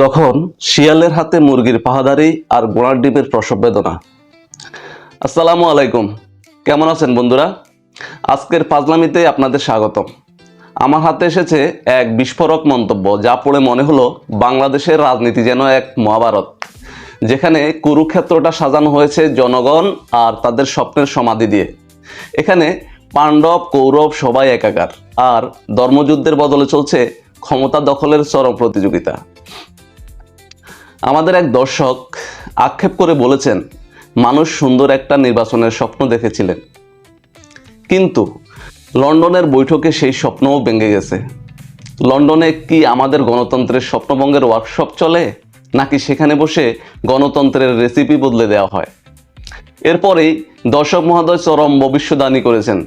যখন শিয়ালের হাতে মুরগির পাহাদারি আর গোড়ার ডিমের প্রসব বেদনা। আসসালামু আলাইকুম। কেমন আছেন বন্ধুরা? আজকের পাজলামিতে আপনাদের স্বাগতম। আমার হাতে এসেছে এক বিস্ফোরক মন্তব্য, যা পড়ে মনে হলো বাংলাদেশের রাজনীতি যেন এক মহাভারত, যেখানে কুরুক্ষেত্রটা সাজানো হয়েছে জনগণ আর তাদের স্বপ্নের সমাধি দিয়ে। এখানে পাণ্ডব, কৌরব সবাই একাকার, আর ধর্মযুদ্ধের বদলে চলছে ক্ষমতা দখলের চরম প্রতিযোগিতা। আমাদের এক দর্শক আক্ষেপ করে বলেছেন, মানুষ সুন্দর একটা নির্বাচনের স্বপ্ন দেখেছিলেন। কিন্তু লন্ডনের বৈঠকে সেই স্বপ্নও ভেঙে গেছে। লন্ডনে কি আমাদের গণতন্ত্রের স্বপ্নভঙ্গের ওয়ার্কশপ চলে, নাকি সেখানে বসে গণতন্ত্রের রেসিপি বদলে দেওয়া হয়? এরপরেই দর্শক মহোদয় চরম ভবিষ্যদানী করেছেন।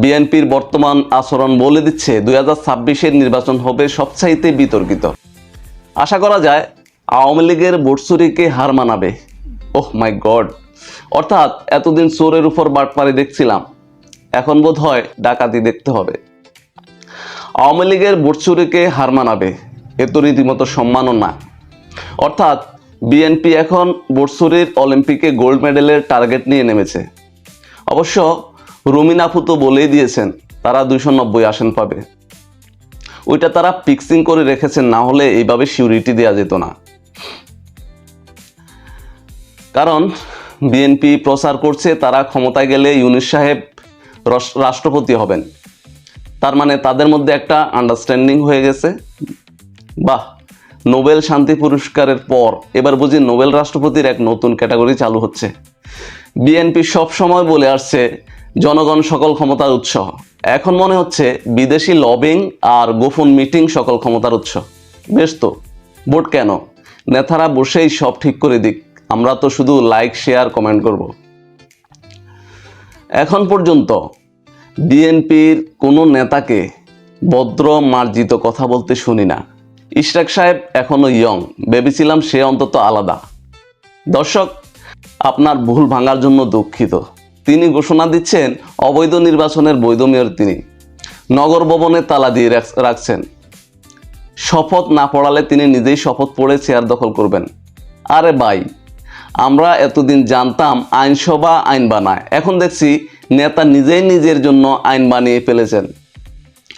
বিএনপির বর্তমান আচরণ বলে দিচ্ছে, দুই হাজার নির্বাচন হবে সবচাইতে বিতর্কিত। আশা করা যায় আওয়ামী লীগের ভোটচুরিকে হার মানাবে? Oh my god. অর্থাৎ এতদিন চোরের উপর বাটপারি দেখছিলাম। এখন বোধ হয় ডাকাতি দেখতে হবে। আওয়ামী লীগের ভোটচুরিকে হার মানাবে? এ তো রীতিমতো সম্মানও না। অর্থাৎ বিএনপি এখন ভোটচুরির অলিম্পিকে গোল্ড মেডেলের টার্গেট নিয়ে নেমেছে। অবশ্য রুমিন আপু তো বলেই দিয়েছেন, তারা দুইশো নব্বই আসন পাবে। ওইটা তারা ফিক্সিং করে রেখেছেন, না হলে এইভাবে সিউরিটি দেওয়া যেত না। কারণ বিএনপি প্রচার করছে, তারা ক্ষমতায় গেলে ইউনিস সাহেব রাষ্ট্রপতি হবেন। তার মানে তাদের মধ্যে একটা আন্ডারস্ট্যান্ডিং হয়ে গেছে। বাহ, নোবেল শান্তি পুরস্কারের পর এবার বুঝি নোবেল রাষ্ট্রপতির এক নতুন ক্যাটাগরি চালু হচ্ছে। বিএনপি সব সময় বলে আসছে, জনগণ সকল ক্ষমতার উৎস। এখন মনে হচ্ছে বিদেশি লবিং আর গোপন মিটিং সকল ক্ষমতার উৎস। বেশ তো, ভোট কেন? নেতারা বসেই সব ঠিক করে দিক। আমরা তো শুধু লাইক শেয়ার কমেন্ট করব। এখন পর্যন্ত বিএনপির কোনো নেতাকে ভদ্র, মার্জিত কথা বলতে শুনি না। ইশরাক সাহেব এখনও ইয়ং ভেবেছিলাম সে অন্তত আলাদা। দর্শক, আপনার ভুল ভাঙার জন্য দুঃখিত। তিনি ঘোষণা দিচ্ছেন, অবৈধ নির্বাচনের বৈধ মেয়র তিনি। নগর ভবনে তালা দিয়ে রাখ- রাখছেন। শপথ না পড়ালে তিনি নিজেই শপথ পড়ে চেয়ার দখল করবেন। আরে ভাই আমরা এতদিন জানতাম আইনসভা আইন বানায়। এখন দেখছি নেতা নিজেই নিজের জন্য আইন বানিয়ে ফেলেছেন।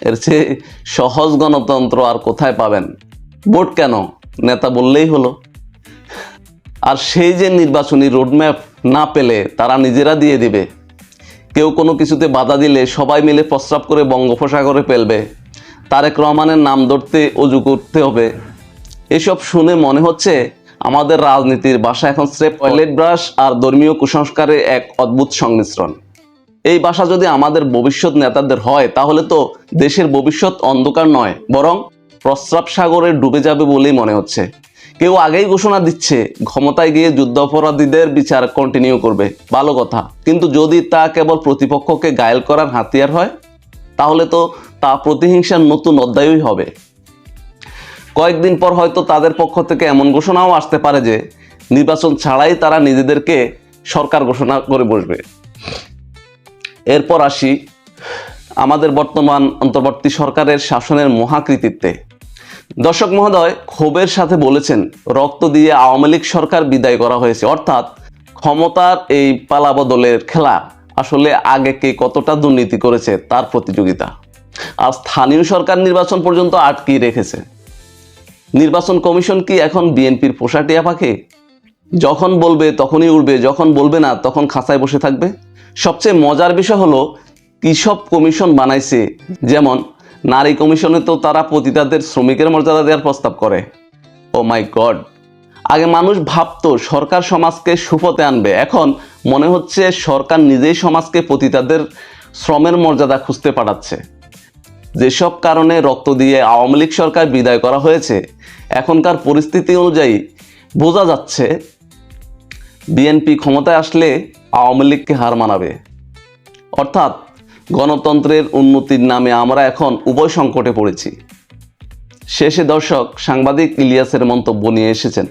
এর চেয়ে সহজ গণতন্ত্র আর কোথায় পাবেন? ভোট কেন? নেতা বললেই হলো। আর সেই যে নির্বাচনী রোডম্যাপ না পেলে তারা নিজেরা দিয়ে দিবে। কেউ কোনো কিছুতে বাধা দিলে সবাই মিলে প্রস্রাব করে বঙ্গোপসাগরে ফেলবে। তারেক রহমানের নাম ধরতে অজু করতে হবে। এসব শুনে মনে হচ্ছে আমাদের রাজনীতির ভাষা এখন স্রেফ টয়লেট ব্রাশ আর ধর্মীয় কুসংস্কারের এক অদ্ভুত সংমিশ্রণ। এই ভাষা যদি আমাদের ভবিষ্যৎ নেতাদের হয় তাহলে তো দেশের ভবিষ্যৎ অন্ধকার নয় বরং প্রস্রাব সাগরে ডুবে যাবে বলেই মনে হচ্ছে। কেউ আগেই ঘোষণা দিচ্ছে ক্ষমতায় গিয়ে যুদ্ধাপরাধীদের বিচার কন্টিনিউ করবে। ভালো কথা। কিন্তু যদি তা কেবল প্রতিপক্ষকে গায়েল করার হাতিয়ার হয় তাহলে তো তা প্রতিহিংসার নতুন অধ্যায়ই হবে। কয়েকদিন পর হয়তো তাদের পক্ষ থেকে এমন ঘোষণাও আসতে পারে যে নির্বাচন ছাড়াই তারা নিজেদেরকে সরকার ঘোষণা করে বসবে। এরপর আসি আমাদের বর্তমান অন্তর্বর্তী সরকারের শাসনের মহাকৃতিত্বে। দর্শক মহোদয়, ক্ষোভের সাথে বলেছেন, রক্ত দিয়ে আওয়ামী লীগ সরকার বিদায় করা হয়েছে। অর্থাৎ ক্ষমতার এই পালাবদলের খেলা আসলে আগে কে কতটা দুর্নীতি করেছে তার প্রতিযোগিতা। আর স্থানীয় সরকার নির্বাচন পর্যন্ত আটকিয়ে রেখেছে। নির্বাচন কমিশন কি এখন বিএনপির পোষাটিয়া পাখি? যখন বলবে তখনই উঠবে যখন বলবে না তখন খাঁচায় বসে থাকবে। সবচেয়ে মজার বিষয় হলো কৃষক কমিশন বানাইছে। যেমন, নারী কমিশনে তো তারা পতিতাদের শ্রমিকের মর্যাদা দেওয়ার প্রস্তাব করে। Oh my god! আগে মানুষ ভাবতো সরকার সমাজকে সুপথে আনবে। এখন মনে হচ্ছে সরকার নিজেই সমাজকে পতিতাদের শ্রমের মর্যাদা খুঁজতে পাঠাচ্ছে। যেসব কারণে রক্ত দিয়ে আওয়ামী লীগ সরকার বিদায় করা হয়েছে এখনকার পরিস্থিতি অনুযায়ী বোঝা যাচ্ছে বিএনপি ক্ষমতায় আসলে আওয়ামী লীগকে হার মানাবে। অর্থাৎ গণতন্ত্রের উন্নতির নামে আমরা এখন উভয় সংকটে পড়েছি। শেষে দর্শক, সাংবাদিক ইলিয়াসের মন্তব্য নিয়ে এসেছেন।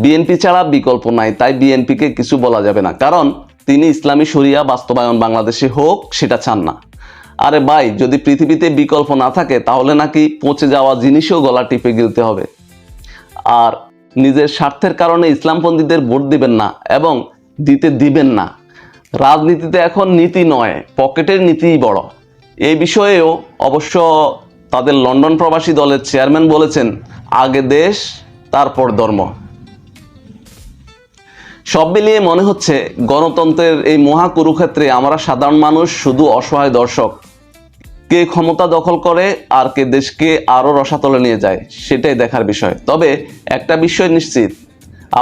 বিএনপি ছাড়া বিকল্প নাই, তাই বিএনপিকে কিছু বলা যাবে না, কারণ তিনি ইসলামী শরিয়া, বাস্তবায়ন বাংলাদেশে হোক, সেটা চান না। আরে ভাই, যদি পৃথিবীতে বিকল্প না থাকে, তাহলে নাকি পচে যাওয়া জিনিসও গলা টিপে গিলতে হবে। আর নিজের স্বার্থের কারণে ইসলামপন্থীদের ভোট দিবেন না এবং দিতে দিবেন না। রাজনীতিতে এখন নীতি নয়, পকেটের নীতিই বড়। এই বিষয়েও অবশ্য তাদের লন্ডন প্রবাসী দলের চেয়ারম্যান বলেছেন, আগে দেশ, তারপর ধর্ম। সব মিলিয়ে মনে হচ্ছে গণতন্ত্রের এই মহা কুরুক্ষেত্রে আমরা সাধারণ মানুষ শুধু অসহায় দর্শক। কে ক্ষমতা দখল করে আর কে দেশকে আরও রসাতলে নিয়ে যায়, সেটাই দেখার বিষয়। তবে একটা বিষয় নিশ্চিত,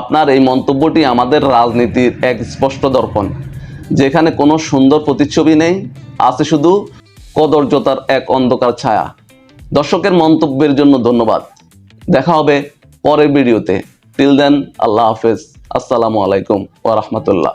আপনার এই মন্তব্যটি আমাদের রাজনীতির এক স্পষ্ট দর্পণ, যেখানে কোনো সুন্দর প্রতিচ্ছবি নেই, আছে শুধু কদর্যতার এক অন্ধকার ছায়া। দর্শকের মন্তব্যের জন্য ধন্যবাদ। দেখা হবে পরের ভিডিওতে। টিল দেন আল্লাহ হাফেজ। আসসালামু আলাইকুম ওয়া রাহমাতুল্লাহ।